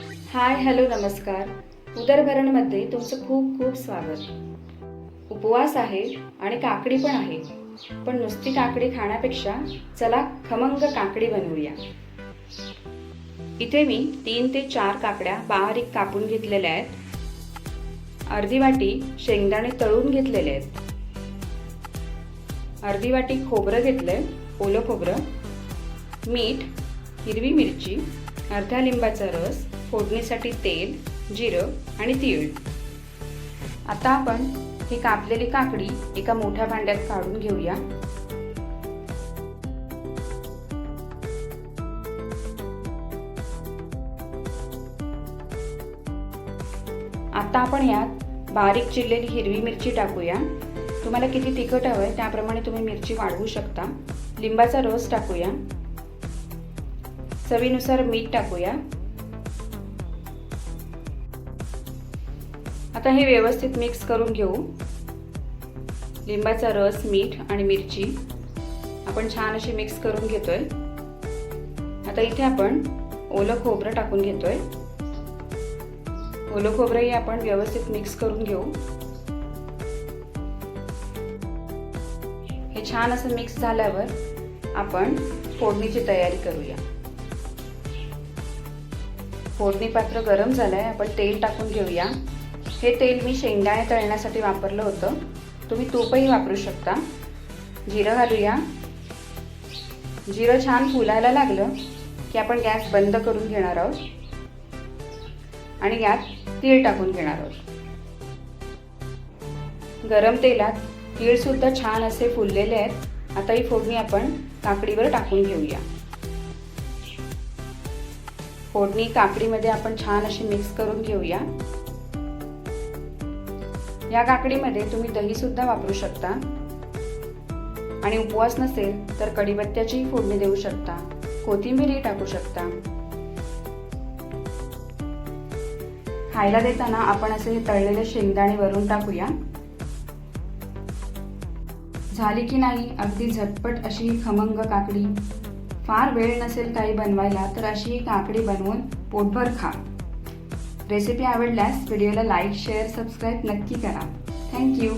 Hi hello नमस्कार. उदरभरणमध्ये तुमचं खूप खूप स्वागत. उपवास आहे आणि काकडी पण आहे. पण नुसती काकडी खाण्यापेक्षा चला खमंग काकडी बनवूया. इथे मी तीन ते चार काकड्या बारीक कापून घेतलेल्या आहेत. अर्धी वाटी शेंगदाणे तळून घेतलेले आहेत. अर्धी वाटी खोबरं घेतलंय ओलं खोबरं मीठ हिरवी मिरची अर्ध्या लिंबाचा रस फोडणीसाठी तेल जिरं आणि तीळ. आता आपण ही कापलेली काकडी एका मोठ्या भांड्यात काढून घेऊया. आता आपण यात बारीक चिरलेली हिरवी मिरची टाकूया. तुम्हाला किती तिखट हवंय त्याप्रमाणे तुम्ही मिरची वाढवू शकता. लिंबाचा रस टाकूया. चवीनुसार मीठ टाकूया. आता हे व्यवस्थित मिक्स करून घेऊ. लिंबाचा रस मीठ आणि मिरची. आपण छान अशी मिक्स करून घेतोय. आता इथे आपण ओलं खोबरं टाकून घेतोय. ओलं खोबरंही आपण व्यवस्थित मिक्स करून घेऊ. हे छान असं मिक्स झाल्यावर आपण फोडणीची तयारी करूया. फोडणी पात्र गरम झालंय आपण तेल टाकून घेऊया. हे तेल मी शेंगदाणे तळण्यासाठी वापरलं होतं. तुम्ही तूपही वापरू शकता. जिरं घालूया. जिरं छान फुलायला लागलं की आपण गॅस बंद करून घेणार आहोत. आणि यात तीळ टाकून घेणार आहोत. गरम तेलात तीळसुद्धा छान असे फुललेले आहेत. आता ही फोडणी आपण काकडीवर टाकून घेऊया. फोडणी काकडीमध्ये आपण छान अशी मिक्स करून घेऊया. या काकडीमध्ये तुम्ही दहीसुद्धा वापरू शकता. आणि उपवास नसेल तर कढीपत्त्याचीही फोडणी देऊ शकता. कोथिंबीरही टाकू शकता. खायला देताना आपण असे हे तळलेले शेंगदाणे वरून टाकूया. झाली की नाही अगदी झटपट अशी ही खमंग काकडी. फार वेळ नसेल काही बनवायला तर अशी ही काकडी बनवून पोटभर खा. रेसिपी आवडल्यास व्हिडिओला लाईक शेअर सबस्क्राईब नक्की करा. थँक्यू